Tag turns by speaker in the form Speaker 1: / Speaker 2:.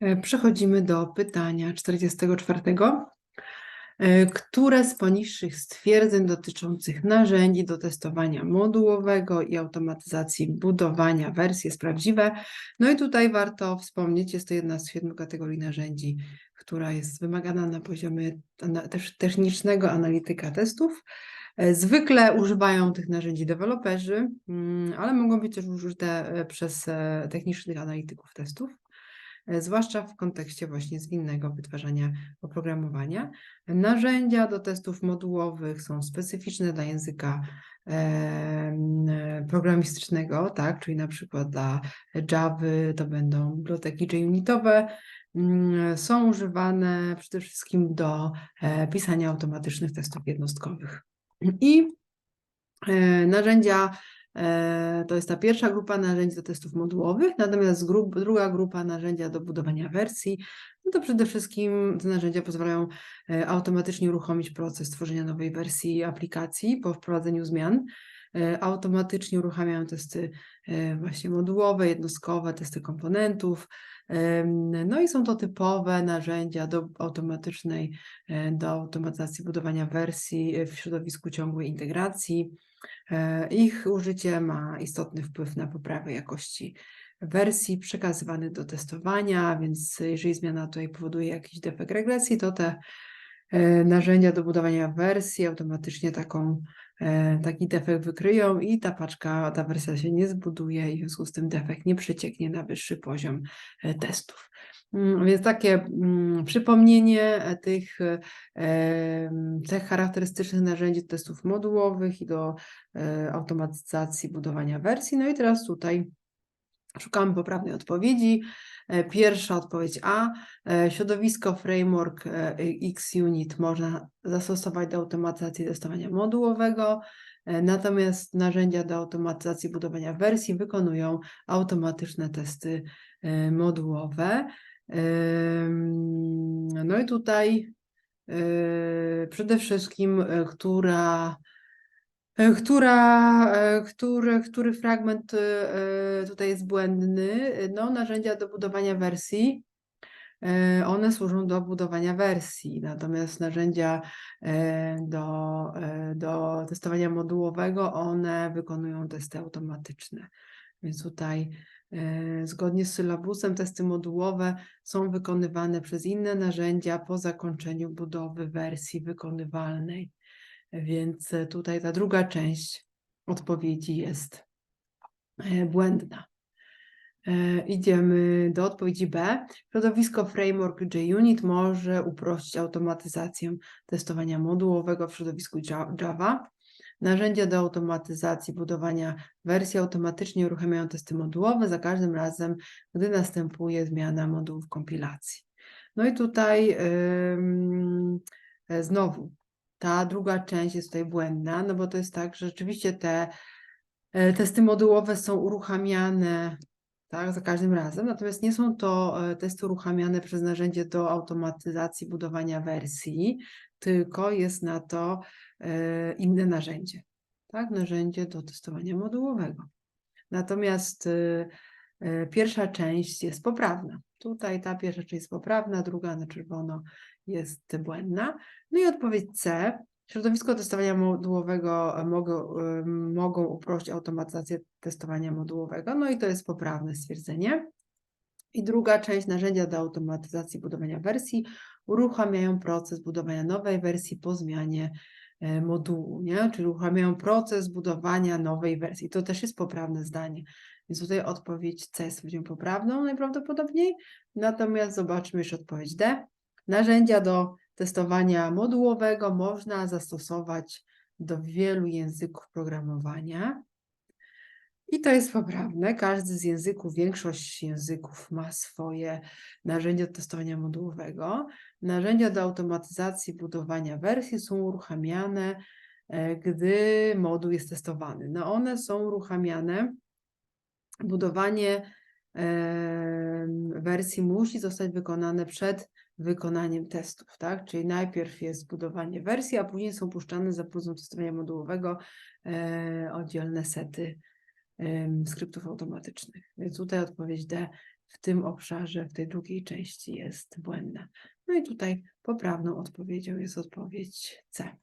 Speaker 1: E, Przechodzimy do pytania 44. E, Które z poniższych stwierdzeń dotyczących narzędzi do testowania modułowego i automatyzacji budowania wersji jest prawdziwe? No i tutaj warto wspomnieć, jest to jedna z siedmiu kategorii narzędzi, która jest wymagana na poziomie technicznego analityka testów. E, Zwykle używają tych narzędzi deweloperzy, mm, ale mogą być też użyte przez technicznych analityków testów zwłaszcza w kontekście właśnie zwinnego wytwarzania oprogramowania. Narzędzia do testów modułowych są specyficzne dla języka e, programistycznego, tak, czyli na przykład dla Java to będą biblioteki JUnitowe, mm, są używane przede wszystkim do e, pisania automatycznych testów jednostkowych. I e, narzędzia E, To jest ta pierwsza grupa narzędzi do testów modułowych, natomiast druga grupa narzędzia do budowania wersji, no to przede wszystkim te narzędzia pozwalają e, automatycznie uruchomić proces tworzenia nowej wersji aplikacji po wprowadzeniu zmian. E, Automatycznie uruchamiają testy e, właśnie modułowe, jednostkowe, testy komponentów. No i są to typowe narzędzia do automatycznej, e, do automatyzacji budowania wersji w środowisku ciągłej integracji. Ich użycie ma istotny wpływ na poprawę jakości wersji przekazywanych do testowania, więc jeżeli zmiana tutaj powoduje jakiś defekt regresji, to te narzędzia do budowania wersji automatycznie taką, e, taki defekt wykryją i ta paczka, ta wersja się nie zbuduje i w związku z tym defekt nie przecieknie na wyższy poziom e, testów. Mm, Więc takie mm, przypomnienie e, tych e, cech charakterystycznych narzędzi testów modułowych i do e, automatyzacji budowania wersji. No i teraz tutaj szukamy poprawnej odpowiedzi. E, Pierwsza odpowiedź A. e, Środowisko framework e, XUnit można zastosować do automatyzacji testowania modułowego, natomiast narzędzia do automatyzacji budowania wersji wykonują automatyczne testy modułowe. No i tutaj przede wszystkim, która Która, e, który, który fragment e, tutaj jest błędny? No, narzędzia do budowania wersji. e, One służą do budowania wersji, natomiast narzędzia e, do, e, do testowania modułowego, one wykonują testy automatyczne. Więc tutaj e, zgodnie z sylabusem testy modułowe są wykonywane przez inne narzędzia po zakończeniu budowy wersji wykonywalnej. Więc e, tutaj ta druga część odpowiedzi jest e, błędna. E, Idziemy do odpowiedzi B. Środowisko framework JUnit może uprościć automatyzację testowania modułowego w środowisku Ja- Java. Narzędzia do automatyzacji budowania wersji automatycznie uruchamiają testy modułowe za każdym razem, gdy następuje zmiana modułów kompilacji. No i tutaj e, znowu ta druga część jest tutaj błędna, no bo to jest tak, że rzeczywiście te e, testy modułowe są uruchamiane tak, za każdym razem, natomiast nie są to e, testy uruchamiane przez narzędzie do automatyzacji budowania wersji, tylko jest na to e, inne narzędzie, tak, narzędzie do testowania modułowego. Natomiast pierwsza część jest poprawna. Tutaj ta pierwsza część jest poprawna, druga na czerwono jest błędna. No i odpowiedź C. Środowisko testowania modułowego e, mogą, e, mogą uprościć automatyzację testowania modułowego. No i to jest poprawne stwierdzenie. I druga część narzędzia do automatyzacji budowania wersji uruchamiają proces budowania nowej wersji po zmianie e, modułu, nie? Czyli uruchamiają proces budowania nowej wersji. To też jest poprawne zdanie. Więc tutaj odpowiedź C jest poprawną najprawdopodobniej. Natomiast zobaczmy jeszcze odpowiedź D. Narzędzia do testowania modułowego można zastosować do wielu języków programowania. I to jest poprawne. Każdy z języków, większość języków ma swoje narzędzia do testowania modułowego. Narzędzia do automatyzacji budowania wersji są uruchamiane, e, gdy moduł jest testowany. No one są uruchamiane, budowanie em, wersji musi zostać wykonane przed wykonaniem testów, tak? Czyli najpierw jest budowanie wersji, a później są puszczane za pomocą testowania modułowego e, oddzielne sety em, skryptów automatycznych. Więc tutaj odpowiedź D w tym obszarze, w tej drugiej części jest błędna. No i tutaj poprawną odpowiedzią jest odpowiedź C.